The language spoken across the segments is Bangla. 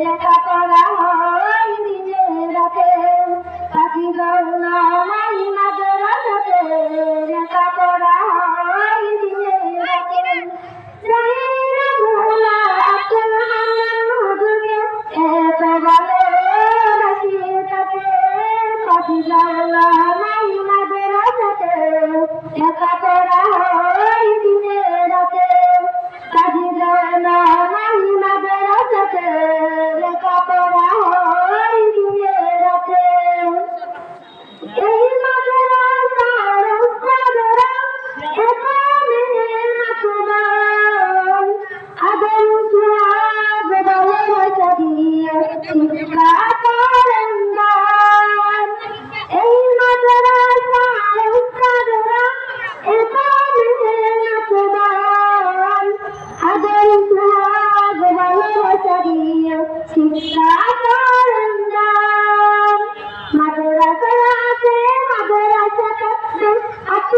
লেখাপড়া হয় দিনে রাতে পাখি গৌনা মাই হয় দিনে রাতে জাহিরা ভোলা আব্দুল রহমান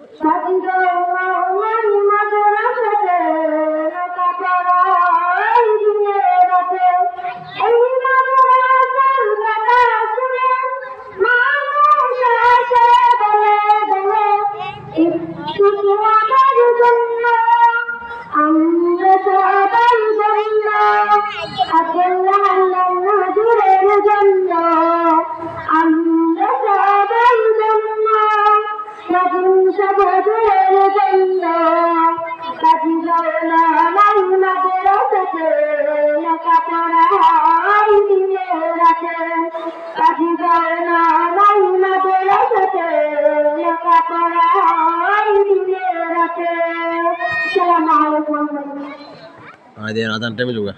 Swatantra go. ආයෙ දැන් අතන්ටම ලුගා